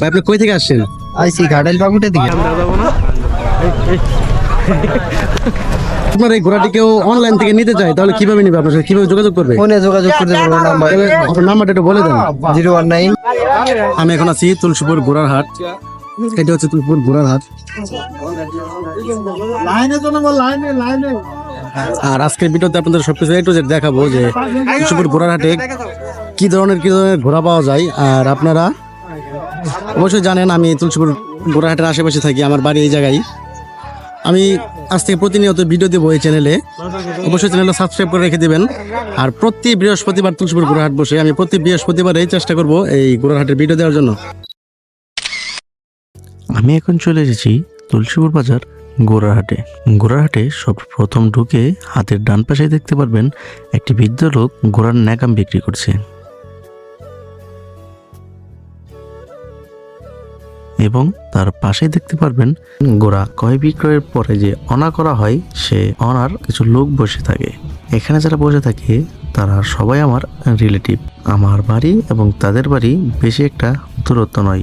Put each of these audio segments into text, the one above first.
ভাই আপনি কই থেকে আসছেন? আইসি ঘাটাইল পাকুটে দিকে। আপনার এই ঘোড়াটি কেউ অনলাইন থেকে নিতে চায় তাহলে কীভাবে নিবে আপনার সাথে? কীভাবে যোগাযোগ করবে? ফোনে যোগাযোগ করতে পারব নাম্বার। আপনার নাম্বারটা একটু বলে দেন। Zero one nine. আমি এখন আছি তুলসীপুর ঘোড়ার হাট। এটা হচ্ছে তুলসীপুর ঘোড়ার হাট আর আজকের ভিডিওতে আপনাদের সবকিছু একটু দেখাবো যে তুলসীপুর ঘোড়ার হাটে কি ধরনের কি ধরনের ঘোড়া পাওয়া যায়। আর আপনারা অবশ্যই জানেন আমি তুলসীপুর ঘোড়ার হাটের আশেপাশে থাকি আমার বাড়ি এই জায়গায়। আমি আজ থেকে প্রতিনিয়ত ভিডিও দেবো এই চ্যানেলে অবশ্যই চ্যানেলটা সাবস্ক্রাইব করে রেখে দেবেন। আর প্রতি বৃহস্পতিবার তুলসীপুর ঘোড়াহাট বসে আমি প্রতি বৃহস্পতিবারেই চেষ্টা করব এই ঘোড়াহাটের ভিডিও দেওয়ার জন্য। আমি এখন চলে এসেছি তুলসীপুর বাজার গোড়াহাটে গোড়াহাটে সব প্রথম ঢুকে হাতের ডান পাশে দেখতে পারবেন একটি বৃদ্ধ লোক ঘোড়ার ন্যাকাম বিক্রি করছে। এবং তার পাশেই দেখতে পারবেন গোড়া ক্রয় বিক্রয়ের পরে যে অনা করা হয়, সে অনার কিছু লোক বসে থাকে। এখানে যারা বসে থাকে, তারা সবাই আমার রিলেটিভ আমার বাড়ি এবং তাদের বাড়ি বেশি একটা দূরত্ব নয়।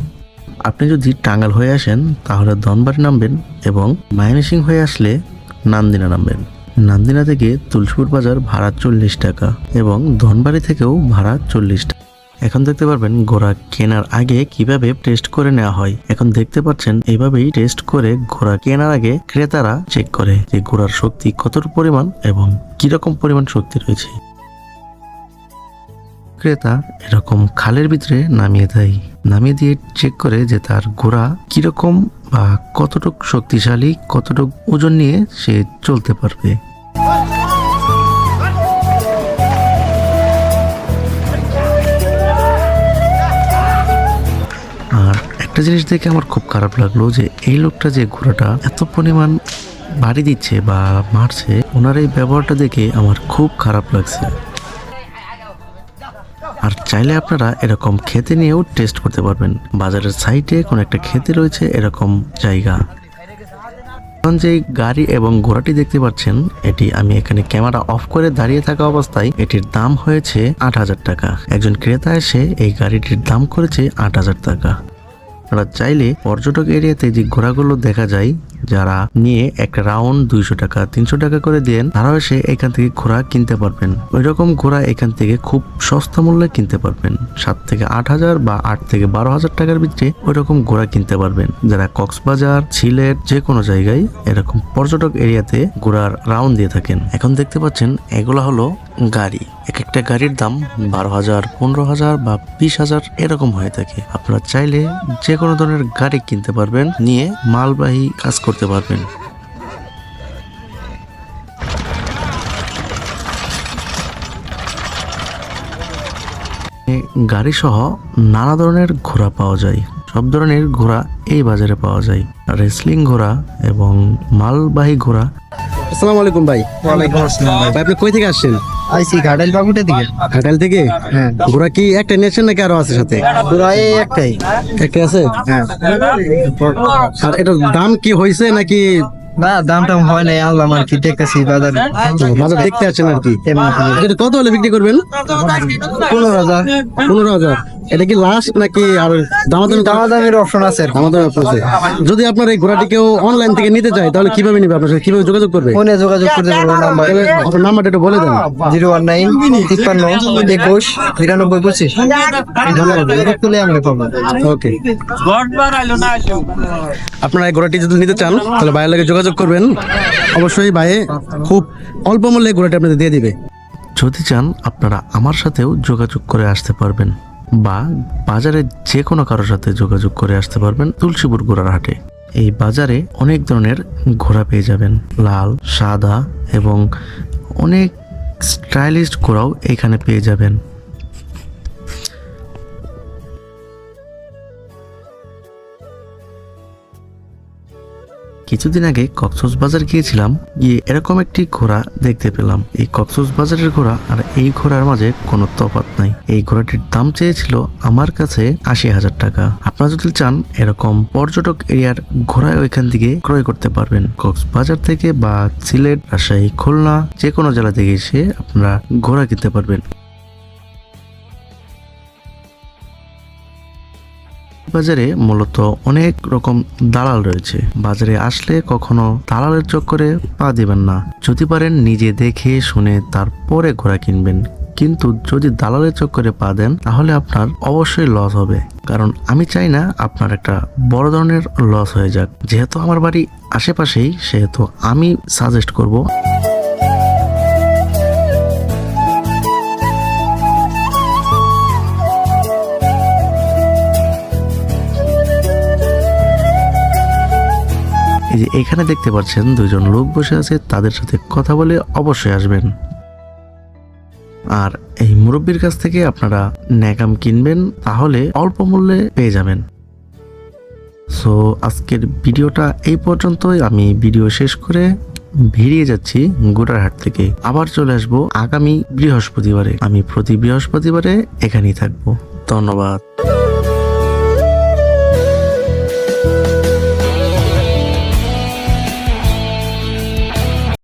আপনি যদি টাঙ্গাল হয়ে আসেন, তাহলে ধনবাড়ি নামবেন এবং মাইমিসিং হয়ে আসলে নান্দিনা নামবেন। নান্দিনা থেকে তুলসীপুর বাজার ভাড়া চল্লিশ টাকা এবং ধনবাড়ি থেকেও ভাড়া চল্লিশ টাকা। এখন দেখতে পারবেন ঘোড়া কেনার আগে কীভাবে টেস্ট করে নেওয়া হয়। এখন দেখতে পাচ্ছেন এইভাবেই টেস্ট করে ঘোড়া কেনার আগে ক্রেতারা চেক করে যে ঘোড়ার শক্তি কতটুকু পরিমাণ এবং কীরকম পরিমাণ শক্তি রয়েছে। ক্রেতা এরকম খালের ভিতরে নামিয়ে দেয়। নামিয়ে দিয়ে চেক করে যে তার ঘোড়া কীরকম বা কতটুক শক্তিশালী, কতটুক ওজন নিয়ে সে চলতে পারবে। আর একটা জিনিস দেখে আমার খুব খারাপ লাগল যে এই লোকটা যে ঘোড়াটা এত পরিমাণ বাড়ি দিচ্ছে বা মারছে, ওনার এই ব্যবহারটা দেখে আমার খুব খারাপ লাগছে। আর চাইলে আপনারা এরকম খেতে নিয়েও টেস্ট করতে পারবেন। বাজারের সাইডে কোন একটা খেতে রয়েছে এরকম জায়গা। এখন যে গাড়ি এবং ঘোড়াটি দেখতে পাচ্ছেন, এটি আমি এখানে ক্যামেরা অফ করে দাঁড়িয়ে থাকা অবস্থায় এটির দাম হয়েছে আট হাজার টাকা। একজন ক্রেতা এসে এই গাড়িটির দাম করেছে আট হাজার টাকা। আপনারা চাইলে পর্যটক এরিয়াতে যে ঘোড়াগুলো দেখা যায় যারা নিয়ে এক রাউন্ড দুইশো টাকা, তিনশো টাকা করে দেন, তারাও এসে এখান থেকে ঘোড়া কিনতে পারবেন। ওই রকম ঘোড়া এখান থেকে খুব সস্তা মূল্যে কিনতে পারবেন। সাত থেকে আট হাজার বা আট থেকে বারো হাজার টাকার ভিতরে ওই রকম ঘোড়া কিনতে পারবেন। যারা কক্সবাজার, সিলেট, যে কোনো জায়গায় এরকম পর্যটক এরিয়াতে ঘোড়ার রাউন্ড দিয়ে থাকেন। এখন দেখতে পাচ্ছেন, এগুলো হলো গাড়ি। এক একটা গাড়ির দাম বারো হাজার পনেরো হাজার বা বিশ হাজার এরকম হয়ে থাকে। আপনারা চাইলে যে কোনো ধরনের গাড়ি কিনতে পারবেন নিয়ে মালবাহী কাজ করতে পারবেন। গাড়ি সহ নানা ধরনের ঘোড়া পাওয়া যায়। সব ধরনের ঘোড়া এই বাজারে পাওয়া যায়। রেসলিং ঘোড়া এবং মালবাহী ঘোড়া। আসসালামু আলাইকুম ভাই। ওয়ালাইকুম আসসালাম ভাই। ভাই আপনি কই থেকে আসছেন? আইসি ঘাটাল থেকে? হ্যাঁ। ঘোড়া কি একটা নাকি আরও আছে সাথে? ঘোড়া এই একটাই। একটা আছে? হ্যাঁ। আর এটার দাম কি হয়েছে নাকি? না দাম টাম হয় নাই আনলাম আর কি দেখতেছি বাজার। বাজার দেখতে আছেন আর কি। এটা কত হলে বিক্রি করবেন? পনেরো হাজার। পনেরো হাজার। এটা কি লাস্ট নাকি আর দামাদামি দামাদামির অপশন আছে আর কি। আমাদের আছে। যদি আপনার এই ঘোড়াটি কেউ অনলাইন থেকে নিতে চায় তাহলে কীভাবে নিবে? আপনার সাথে কীভাবে যোগাযোগ করবে? ফোনে যোগাযোগ করতে পারব নাম্বার আপনার নাম্বারটা একটু বলে দেন। জিরো ওয়ান নাইন তিপ্পান্ন একুশ নিরানব্বই পঁচিশ। ওকে আপনারা এই ঘোড়াটি যদি নিতে চান তাহলে ভাইয়ের লাগে যোগাযোগ করবেন। অবশ্যই ভাইয়ে খুব অল্প মূল্যে ঘোড়াটি আপনাদের দিয়ে দিবে। যদি চান আপনারা আমার সাথেও যোগাযোগ করে আসতে পারবেন। বা বাজারে যে কোনো কারোর সাথে যোগাযোগ করে আসতে পারবেন তুলসীপুর ঘোড়ার হাটে। এই বাজারে অনেক ধরনের ঘোড়া পেয়ে যাবেন। লাল, সাদা এবং অনেক স্টাইলিশ ঘোড়াও এখানে পেয়ে যাবেন। কিছুদিন আগে কক্সবাজার বাজার গিয়েছিলাম, গিয়ে এরকম একটি ঘোড়া দেখতে পেলাম। এই কক্সবাজারের বাজারের ঘোড়া আর এই ঘোড়ার মাঝে কোনো তফাৎ নাই। এই ঘোড়াটির দাম চেয়েছিল আমার কাছে আশি হাজার টাকা। আপনারা যদি চান, এরকম পর্যটক এরিয়ার ঘোড়া ওইখান থেকে ক্রয় করতে পারবেন। কক্সবাজার থেকে বা সিলেট, রাজশাহী, খুলনা যে কোনো জেলা থেকে এসে আপনারা ঘোড়া কিনতে পারবেন। বাজারে মূলত অনেক রকম দালাল রয়েছে। বাজারে আসলে কখনো দালালের চক্করে পা দিবেন না। যদি পারেন নিজে দেখে শুনে তারপরে ঘোড়া কিনবেন। কিন্তু যদি দালালের চক্করে পা দেন, তাহলে আপনার অবশ্যই লস হবে। কারণ আমি চাই না আপনার একটা বড় ধরনের লস হয়ে যাক। যেহেতু আমার বাড়ি আশেপাশেই, সেহেতু আমি সাজেস্ট করব। এই যে এখানে দেখতে পাচ্ছেন দুজন লোক বসে আছে, তাদের সাথে কথা বলে অবশ্যই আসবেন। আর এই মুরব্বীর কাছ থেকে আপনারা ন্যাকাম কিনবেন, তাহলে অল্প মূল্যে পেয়ে যাবেন। সো আজকের ভিডিওটা এই পর্যন্তই। আমি ভিডিও শেষ করে ভিড়িয়ে যাচ্ছি গোটারহাট থেকে। আবার চলে আসব আগামী বৃহস্পতিবারে। আমি প্রতি বৃহস্পতিবারে এখানেই থাকব। ধন্যবাদ।